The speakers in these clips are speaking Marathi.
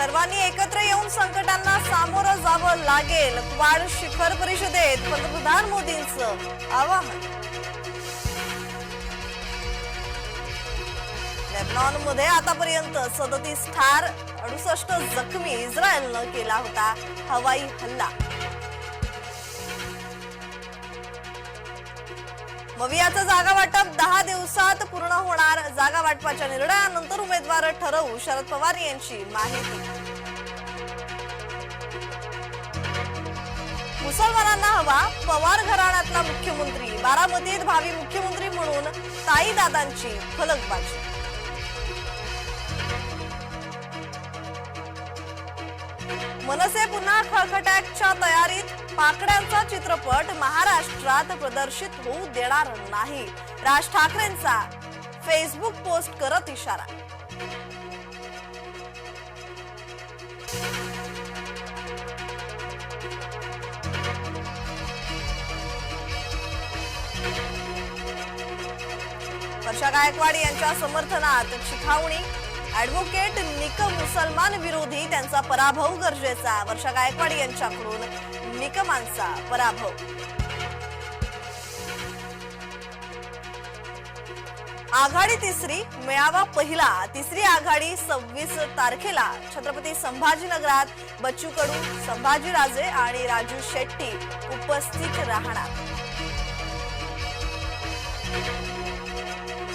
सर्वांनी एकत्र येऊन संकटांना सामोरं जावं लागेल. क्वाड शिखर परिषदेत पंतप्रधान मोदींचं आवाहन. लेबनॉनमध्ये आतापर्यंत सदतीस ठार अडुसष्ट जखमी इस्रायलनं केला होता हवाई हल्ला. मवियाचं जागा वाटप दहा दिवसात पूर्ण होणार. जागा वाटपाच्या निर्णयानंतर उमेदवार ठरवू शरद पवार यांची माहिती. मुसलमानांना हवा. पवार घराण्यातला मुख्यमंत्री. बारामतीत भावी मुख्यमंत्री म्हणून ताई दादांची फलकबाजी. मनसे पुन्हा खळखट्याच्या तयारीत. पाकड्यांचा चित्रपट. महाराष्ट्रात प्रदर्शित होऊ देणार नाही. राज ठाकरेंचा फेसबुक पोस्ट करत इशारा. वर्षा गायकवाड यांच्या समर्थनात शिखावणी. ऍडव्होकेट निकम मुसलमान विरोधी त्यांचा पराभव गरजेचा. वर्षा गायकवाड यांच्याकडून निकमांचा पराभव. आघाडी तिसरी मेळावा पहिला. तिसरी आघाडी सव्वीस तारखेला. छत्रपती संभाजीनगरात बच्चू कडू संभाजीराजे आणि राजू शेट्टी उपस्थित राहणार.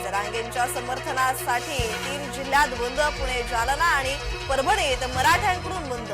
जरांगेंच्या समर्थनासाठी तीन जिल्ह्यात बंद पुणे जालना आणि परभणीत मराठ्यांकडून बंद.